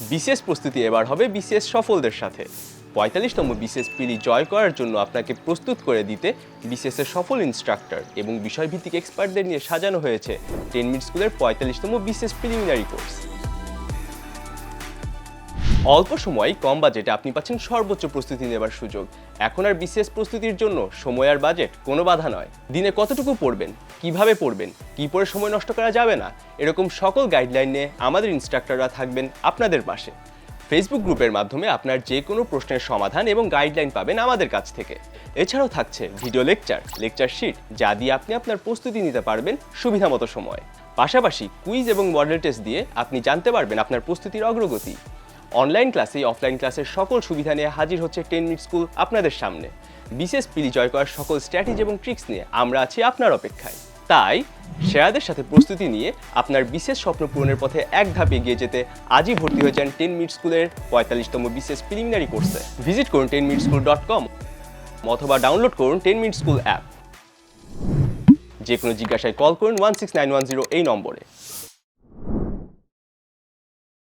বিশেষ প্রস্তুতি এবার হবে বিশেষ সফলদের সাথে। পঁয়তাল্লিশতম বিশেষ পিলি জয় করার জন্য আপনাকে প্রস্তুত করে দিতে বিশেষের সফল ইনস্ট্রাক্টর এবং বিষয়ভিত্তিক এক্সপার্টদের নিয়ে সাজানো হয়েছে। টেন মিনিট স্কুলের পঁয়তাল্লিশতম বিশেষ প্রিলিমিনারি কোর্স অল্প সময় কম বাজেটে আপনি পাচ্ছেন সর্বোচ্চ প্রস্তুতি নেবার সুযোগ। এখন আর বিশেষ প্রস্তুতির জন্য সময় আর বাজেট কোনো বাধা নয়। দিনে কতটুকু পড়বেন? কীভাবে পড়বেন? কি পড়ে সময় নষ্ট করা যাবে না? এরকম সকল গাইডলাইন নিয়ে আমাদের ইনস্ট্রাক্টররা থাকবেন আপনাদের পাশে। ফেসবুক গ্রুপের মাধ্যমে আপনার যে কোনো প্রশ্নের সমাধান এবং গাইডলাইন পাবেন আমাদের কাছ থেকে। এছাড়াও থাকছে ভিডিও লেকচার লেকচার শিট, যা দিয়ে আপনি আপনার প্রস্তুতি নিতে পারবেন সুবিধামতো সময়। পাশাপাশি কুইজ এবং মডেল টেস্ট দিয়ে আপনি জানতে পারবেন আপনার প্রস্তুতির অগ্রগতি। অনলাইন ক্লাসে অফলাইন ক্লাসের সকল সুবিধা নিয়ে হাজির হচ্ছে টেন মিনিট স্কুল আপনাদের সামনে। বিশেষ পিলি জয় করার সকল স্ট্র্যাটেজি এবং ট্রিক্স নিয়ে আমরা আছি আপনার অপেক্ষায়। তাই সেরাদের সাথে প্রস্তুতি নিয়ে আপনার বিশেষ স্বপ্ন পূরণের পথে এক ধাপ এগিয়ে যেতে আজই ভর্তি হয়ে যান টেন মিনিট স্কুলের পঁয়তাল্লিশতম বিশেষ প্রিলিমিনারি কোর্সে ভিজিট করুন ten minute school dot com অথবা ডাউনলোড করুন টেন মিনিট স্কুল অ্যাপ যে কোনো জিজ্ঞাসায় কল করুন one six nine one zero এই নম্বরে।